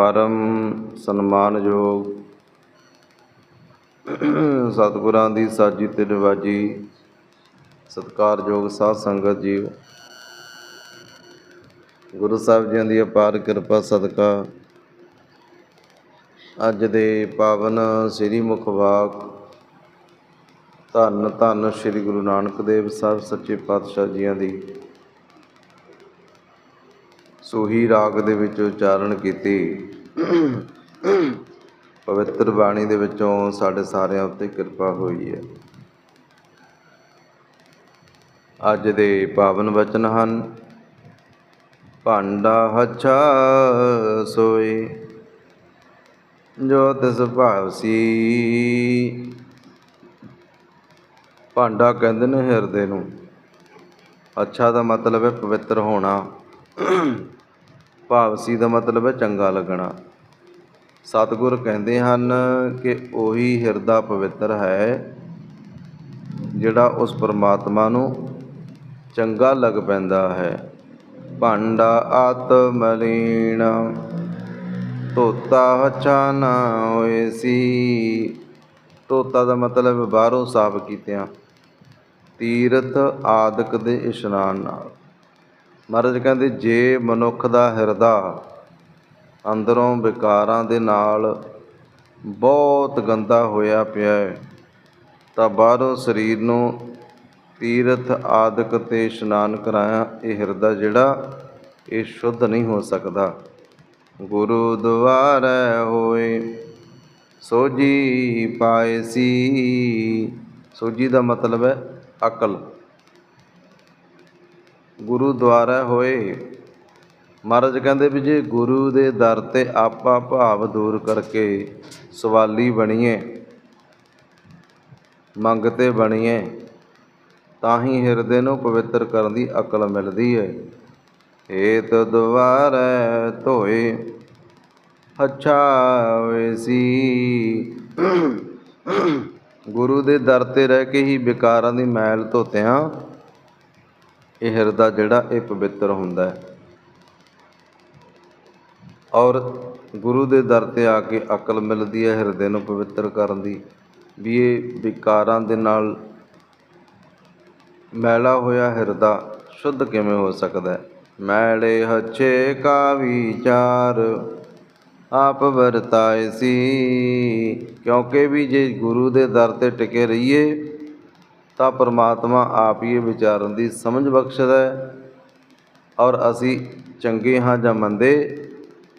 ਪਰਮ ਸਨਮਾਨਯੋਗ ਸਤਿਗੁਰਾਂ ਦੀ ਸਾਜੀ ਤੇ ਨਿਵਾਜੀ ਸਤਿਕਾਰਯੋਗ ਸਾਧ ਸੰਗਤ ਜੀ ਗੁਰੂ ਸਾਹਿਬ ਜੀ ਦੀ ਅਪਾਰ ਕਿਰਪਾ, ਸਦਕਾ। ਅੱਜ ਦੇ ਪਾਵਨ ਸ੍ਰੀ ਮੁਖਵਾਕ ਧੰਨ ਧੰਨ ਸ੍ਰੀ ਗੁਰੂ ਨਾਨਕ ਦੇਵ ਸਾਹਿਬ ਸੱਚੇ ਪਾਤਸ਼ਾਹ ਜੀਆਂ ਦੀ। ਸੋਹੀ ਰਾਗ ਦੇ ਵਿੱਚ ਉਚਾਰਨ ਕੀਤੀ। ਪਵਿੱਤਰ ਬਾਣੀ ਦੇ ਵਿੱਚੋਂ ਸਾਡੇ ਸਾਰਿਆਂ ਉੱਤੇ ਕਿਰਪਾ ਹੋਈ ਹੈ। ਅੱਜ ਦੇ ਪਾਵਨ ਵਚਨ ਹਨ, ਭਾਂਡਾ ਹੱਛਾ ਸੋਏ, ਜੋ ਤਿਸ ਭਾਵਸੀ ਭਾਂਡਾ ਕਹਿੰਦੇ ਨੇ ਹਿਰਦੇ ਨੂੰ। ਅੱਛਾ ਦਾ ਮਤਲਬ ਹੈ ਪਵਿੱਤਰ ਹੋਣਾ। ਭਾਵਸੀ ਦਾ ਮਤਲਬ ਹੈ ਚੰਗਾ ਲੱਗਣਾ। ਸਤਿਗੁਰ ਕਹਿੰਦੇ ਹਨ ਕਿ ਉਹੀ ਹਿਰਦਾ ਪਵਿੱਤਰ ਹੈ, ਜਿਹੜਾ ਉਸ ਪਰਮਾਤਮਾ ਨੂੰ ਚੰਗਾ ਲੱਗ ਪੈਂਦਾ ਹੈ। ਭਾਂਡਾ ਆਤ ਮਲੀਣ ਤੋਤਾ ਹਛਾ ਨਾ ਹੋਏ ਸੀ। ਤੋਤਾ ਦਾ ਮਤਲਬ ਬਾਹਰੋਂ ਸਾਫ਼ ਕੀਤਿਆਂ। ਤੀਰਥ ਆਦਿਕ ਦੇ ਇਸ਼ਨਾਨ ਨਾਲ। ਮਹਾਰਾਜ ਕਹਿੰਦੇ, ਜੇ ਮਨੁੱਖ ਦਾ ਹਿਰਦਾ ਅੰਦਰੋਂ ਵਿਕਾਰਾਂ ਦੇ ਨਾਲ ਬਹੁਤ ਗੰਦਾ ਹੋਇਆ ਪਿਆ ਹੈ, ਤਾਂ ਬਾਹਰੋਂ ਸਰੀਰ ਨੂੰ ਤੀਰਥ ਆਦਿਕ ਤੇ ਇਸ਼ਨਾਨ ਕਰਾਇਆ, ਇਹ ਹਿਰਦਾ ਜਿਹੜਾ, ਇਹ ਸ਼ੁੱਧ ਨਹੀਂ ਹੋ ਸਕਦਾ। ਗੁਰੂ ਦੁਆਰੈ ਹੋਏ ਸੋਜੀ ਪਾਏ ਸੀ। ਸੋਜੀ ਦਾ ਮਤਲਬ ਹੈ ਅਕਲ। ਗੁਰੂ ਦੁਆਰਾ ਹੋਏ। ਮਹਾਰਾਜ ਕਹਿੰਦੇ ਵੀ ਜੇ ਗੁਰੂ ਦੇ ਦਰ ਤੇ ਆਪਾ ਭਾਵ ਦੂਰ ਕਰਕੇ ਸਵਾਲੀ ਬਣੀਏ ਮੰਗਤੇ ਬਣੀਏ, ਤਾਂ ਹੀ ਹਿਰਦੇ ਨੂੰ ਪਵਿੱਤਰ ਕਰਨ ਦੀ ਅਕਲ ਮਿਲਦੀ ਹੈ ਏਤ ਦੁਆਰੈ ਧੋਏ, ਅੱਛਾ ਸੀ। ਗੁਰੂ ਦੇ ਦਰ ਤੇ ਰਹਿ ਕੇ ਹੀ ਵਿਕਾਰਾਂ ਦੀ ਮੈਲ ਧੋਤਿਆਂ ਇਹ ਹਿਰਦਾ ਜਿਹੜਾ ਇਹ ਪਵਿੱਤਰ ਹੁੰਦਾ ਹੈ। ਔਰ ਗੁਰੂ ਦੇ ਦਰ ਤੇ ਆ ਕੇ ਅਕਲ ਮਿਲਦੀ ਹੈ, ਹਿਰਦੇ ਨੂੰ ਪਵਿੱਤਰ ਕਰਨ ਦੀ। ਵੀ ਇਹ ਵਿਕਾਰਾਂ ਦੇ ਨਾਲ ਮੈਲਾ ਹੋਇਆ ਹਿਰਦਾ ਸ਼ੁੱਧ ਕਿਵੇਂ ਹੋ ਸਕਦਾ ਹੈ? ਮੈਲੇ ਹੱਛੇ ਕਾ ਵਿਚਾਰ ਆਪ ਵਰਤਾਏ ਸੀ। ਕਿਉਂਕਿ ਵੀ ਜੇ ਗੁਰੂ ਦੇ ਦਰ ਤੇ ਟਿਕੇ ਰਹੀਏ ਤਾਂ ਪਰਮਾਤਮਾ ਆਪ ਹੀ ਵਿਚਾਰਨ ਦੀ ਸਮਝ ਬਖਸ਼ਦਾ ਹੈ। ਔਰ ਅਸੀਂ ਚੰਗੇ ਹਾਂ ਜਾਂ ਮੰਦੇ,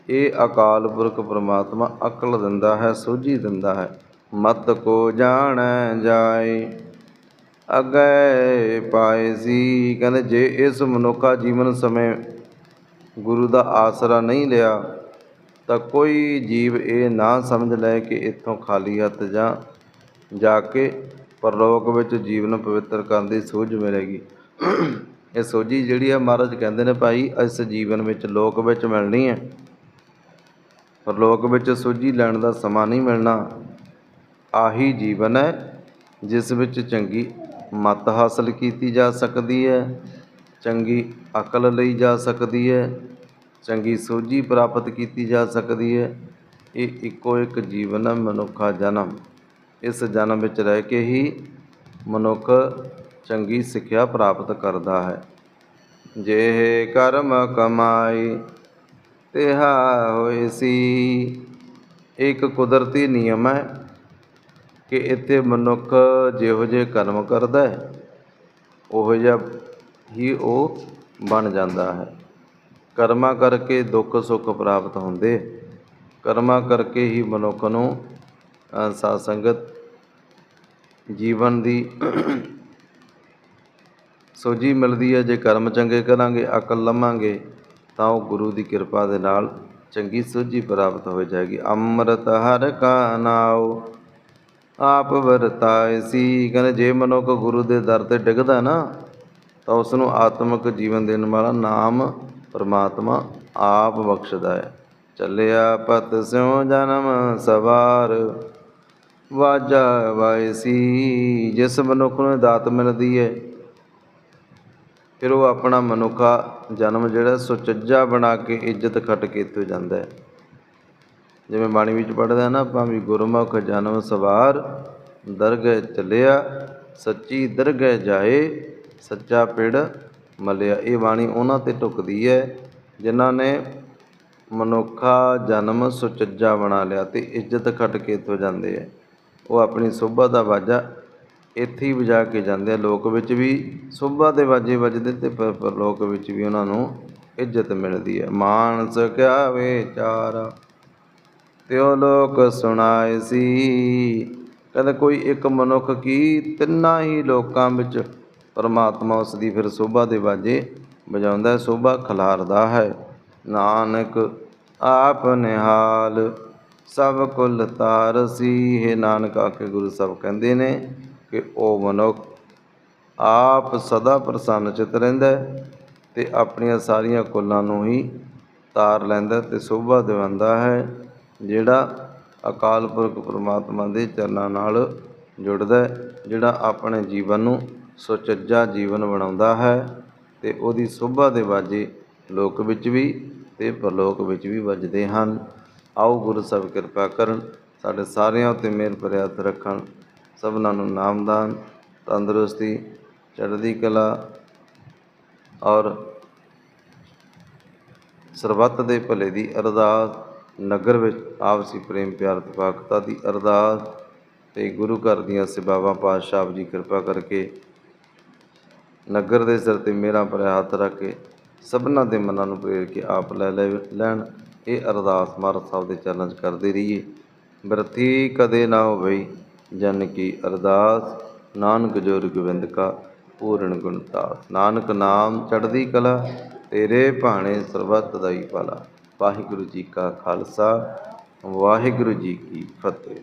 ਇਹ ਅਕਾਲ ਪੁਰਖ ਪਰਮਾਤਮਾ ਅਕਲ ਦਿੰਦਾ ਹੈ, ਸੋਝੀ ਦਿੰਦਾ ਹੈ। ਮਤ ਕੋ ਜਾਣ ਜਾਏ, ਅਗੈ ਪਾਏ ਸੀ। ਕਹਿੰਦੇ, ਜੇ ਇਸ ਮਨੁੱਖਾ ਜੀਵਨ ਸਮੇਂ ਗੁਰੂ ਦਾ ਆਸਰਾ ਨਹੀਂ ਲਿਆ, ਤਾਂ ਕੋਈ ਜੀਵ ਇਹ ਨਾ ਸਮਝ ਲੈ ਕਿ ਇੱਥੋਂ ਖਾਲੀ ਹੱਥ ਜਾਂ ਜਾ ਕੇ ਪਰਲੋਕ ਵਿੱਚ ਜੀਵਨ ਪਵਿੱਤਰ ਕਰਨ ਦੀ ਸੂਝ ਮਿਲੇਗੀ। ਇਹ ਸੋਝੀ ਜਿਹੜੀ ਆ ਮਹਾਰਾਜ ਕਹਿੰਦੇ ਨੇ ਭਾਈ, ਇਸ ਜੀਵਨ ਵਿੱਚ ਲੋਕ ਵਿੱਚ ਮਿਲਣੀ ਹੈ। ਪਰਲੋਕ ਵਿੱਚ ਸੋਝੀ ਲੈਣ ਦਾ ਸਮਾਂ ਨਹੀਂ ਮਿਲਣਾ। ਆਹੀ ਜੀਵਨ ਹੈ, ਜਿਸ ਵਿੱਚ ਚੰਗੀ ਮਤ ਹਾਸਲ ਕੀਤੀ ਜਾ ਸਕਦੀ ਹੈ, ਚੰਗੀ ਅਕਲ ਲਈ ਜਾ ਸਕਦੀ ਹੈ, ਚੰਗੀ ਸੋਝੀ ਪ੍ਰਾਪਤ ਕੀਤੀ ਜਾ ਸਕਦੀ ਹੈ। ਇਹ ਇੱਕੋ ਇੱਕ ਜੀਵਨ ਹੈ, ਮਨੁੱਖਾ ਜਨਮ। ਇਸ ਜਨਮ ਵਿੱਚ ਰਹਿ ਕੇ ਹੀ ਮਨੁੱਖ ਚੰਗੀ ਸਿੱਖਿਆ ਪ੍ਰਾਪਤ ਕਰਦਾ ਹੈ। ਜੇ ਕਰਮ ਕਮਾਈ ਤਿਹਾ ਹੋਏ ਸੀ ਇੱਕ ਕੁਦਰਤੀ ਨਿਯਮ ਹੈ ਕਿ ਇੱਥੇ ਮਨੁੱਖ ਜਿਹੋ ਜਿਹੇ ਕਰਮ ਕਰਦਾ ਹੈ ਉਹੋ ਜਿਹਾ ਹੀ ਉਹ ਬਣ ਜਾਂਦਾ ਹੈ। ਕਰਮਾਂ ਕਰਕੇ ਦੁੱਖ ਸੁੱਖ ਪ੍ਰਾਪਤ ਹੁੰਦੇ ਕਰਮਾਂ ਕਰਕੇ ਹੀ ਮਨੁੱਖ ਨੂੰ ਅ, ਸਾਧ ਸੰਗਤ ਜੀਵਨ ਦੀ ਸੋਝੀ ਮਿਲਦੀ ਹੈ। ਜੇ ਕਰਮ ਚੰਗੇ ਕਰਾਂਗੇ, ਅਕਲ ਲਵਾਂਗੇ, ਤਾਂ ਉਹ ਗੁਰੂ ਦੀ ਕਿਰਪਾ ਦੇ ਨਾਲ ਚੰਗੀ ਸੋਝੀ ਪ੍ਰਾਪਤ ਹੋ ਜਾਏਗੀ। ਅੰਮ੍ਰਿਤ ਹਰ ਕਾ ਨਾਉ, ਆਪ ਵਰਤਾਏ ਸੀ। ਕਹਿੰਦੇ, ਜੇ ਮਨੁੱਖ ਗੁਰੂ ਦੇ ਦਰ ਤੇ ਡਿੱਗਦਾ ਨਾ, ਤਾਂ ਉਸ ਨੂੰ ਆਤਮਿਕ ਜੀਵਨ ਦੇਣ ਵਾਲਾ ਨਾਮ ਪਰਮਾਤਮਾ ਆਪ ਬਖਸ਼ਦਾ ਹੈ। ਚੱਲਿਆ ਪਤ ਸਿਉ ਜਨਮ ਸਵਾਰ ਵਾਜਾ ਵਾਇਸੀ ਜਿਸ ਮਨੁੱਖ ਨੂੰ ਦਾਤ ਮਿਲਦੀ ਹੈ ਫਿਰ ਉਹ ਆਪਣਾ ਮਨੁੱਖਾ ਜਨਮ ਜਿਹੜਾ ਸੁਚੱਜਾ ਬਣਾ ਕੇ ਇੱਜ਼ਤ ਖੱਟ ਕੇ ਇੱਥੇ ਜਾਂਦਾ ਹੈ ਜਿਵੇਂ ਬਾਣੀ ਵਿੱਚ ਪੜ੍ਹਦੇ ਆ ਨਾ, ਭਾਵੇਂ ਗੁਰਮੁਖ ਜਨਮ ਸਵਾਰ, ਦਰਗਹਿ ਚੱਲਿਆ, ਸੱਚੀ ਦਰਗਹਿ ਜਾਏ, ਸੱਚਾ ਪਿੜ ਮਲਿਆ। ਇਹ ਬਾਣੀ ਉਹਨਾਂ ਤੇ ਟੁਕਦੀ ਹੈ ਜਿਨ੍ਹਾਂ ਨੇ ਮਨੁੱਖਾ ਜਨਮ ਸੁਚੱਜਾ ਬਣਾ ਲਿਆ ਤੇ ਇੱਜ਼ਤ ਖੱਟ ਕੇ ਇੱਥੋਂ ਜਾਂਦੇ ਹੈ ਉਹ ਆਪਣੀ ਸੋਭਾ ਦਾ ਵਾਜਾ ਇੱਥੇ ਹੀ ਵਜਾ ਕੇ ਜਾਂਦੇ ਆ। ਲੋਕ ਵਿੱਚ ਵੀ ਸੋਭਾ ਦੇ ਵਾਜੇ ਵੱਜਦੇ ਤੇ ਪਰ ਲੋਕ ਵਿੱਚ ਵੀ ਉਹਨਾਂ ਨੂੰ ਇੱਜ਼ਤ ਮਿਲਦੀ ਹੈ। ਮਾਨਸ ਕਿਆ ਵਿਚਾਰ ਤਿਉ ਲੋਕ ਸੁਣਾਏ ਸੀ। ਕਹਿੰਦਾ ਕੋਈ ਇੱਕ ਮਨੁੱਖ ਕੀ ਤਿੰਨਾਂ ਹੀ ਲੋਕਾਂ ਵਿੱਚ ਪਰਮਾਤਮਾ ਉਸ ਦੀ ਫਿਰ ਸੋਭਾ ਦੇ ਵਾਜੇ ਵਜਾਉਂਦਾ ਸੋਭਾ ਖਿਲਾਰਦਾ ਹੈ। ਨਾਨਕ ਆਪ ਨਿਹਾਲ ਸਭ ਕੁਲ ਤਾਰਸੀ ਹੈ ਨਾਨਕ ਆਕੇ ਗੁਰੂ ਸਾਹਿਬ ਕਹਿੰਦੇ ਨੇ ਕਿ ਉਹ ਮਨੁੱਖ ਆਪ ਸਦਾ ਪ੍ਰਸੰਨ ਚਿਤ ਰਹਿੰਦਾ ਹੈ ਤੇ ਆਪਣੀਆਂ ਸਾਰੀਆਂ ਕੁੱਲਾਂ ਨੂੰ ਹੀ ਤਾਰ ਲੈਂਦਾ ਤੇ ਸੋਭਾ ਦਿਵਾਉਂਦਾ ਹੈ, ਜਿਹੜਾ ਅਕਾਲ ਪੁਰਖ ਪ੍ਰਮਾਤਮਾ ਦੇ ਚਰਨਾਂ ਨਾਲ ਜੁੜਦਾ ਜਿਹੜਾ ਆਪਣੇ ਜੀਵਨ ਨੂੰ ਸੁਚੱਜਾ ਜੀਵਨ ਬਣਾਉਂਦਾ ਹੈ ਤੇ ਉਹਦੀ ਸੋਭਾ ਦੇ ਵਾਜੇ ਲੋਕ ਵਿੱਚ ਵੀ ਤੇ ਪਰਲੋਕ ਵਿੱਚ ਵੀ ਵੱਜਦੇ ਹਨ। ਆਓ ਗੁਰੂ ਸਾਹਿਬ ਕਿਰਪਾ ਕਰਨ, ਸਾਡੇ ਸਾਰਿਆਂ ਉੱਤੇ ਮਿਹਰ ਭਰਿਆ ਹੱਥ ਰੱਖਣ। ਸਭਨਾਂ ਨੂੰ ਨਾਮਦਾਨ, ਤੰਦਰੁਸਤੀ, ਚੜ੍ਹਦੀ ਕਲਾ ਔਰ ਸਰਬੱਤ ਦੇ ਭਲੇ ਦੀ ਅਰਦਾਸ, ਨਗਰ ਵਿੱਚ ਆਪਸੀ ਪ੍ਰੇਮ ਪਿਆਰ ਤਪਾਕਤਾ ਦੀ ਅਰਦਾਸ ਤੇ ਗੁਰੂ ਘਰ ਦੀਆਂ ਸੇਵਾਵਾਂ, ਪਾਤਸ਼ਾਹ ਜੀ ਕਿਰਪਾ ਕਰਕੇ ਨਗਰ ਦੇ ਸਿਰ ਤੇ ਮੇਰਾ ਭਰਿਆ ਹੱਥ ਰੱਖ ਕੇ ਸਭਨਾਂ ਦੇ ਮਨਾਂ ਨੂੰ ਪ੍ਰੇਰ ਕੇ ਆਪ ਲੈ ਲੈ ਲੈਣ। ਇਹ ਅਰਦਾਸ ਮਹਾਰਾਜ ਸਾਹਿਬ ਦੇ ਚਰਨਾਂ 'ਚ ਕਰਦੇ ਰਹੀਏ। ਬਰਤੀ ਕਦੇ ਨਾ ਹੋਵੇ ਜਨ ਕੀ ਅਰਦਾਸ। ਨਾਨਕ ਜੋਰ ਗੋਬਿੰਦ ਕਾ ਪੂਰਨ ਗੁਣਤਾਸ ਨਾਨਕ ਨਾਮ ਚੜ੍ਹਦੀ ਕਲਾ, ਤੇਰੇ ਭਾਣੇ ਸਰਬੱਤ ਦਾ ਹੀ ਭਲਾ। ਵਾਹਿਗੁਰੂ ਜੀ ਕਾ ਖਾਲਸਾ, ਵਾਹਿਗੁਰੂ ਜੀ ਕੀ ਫਤਿਹ।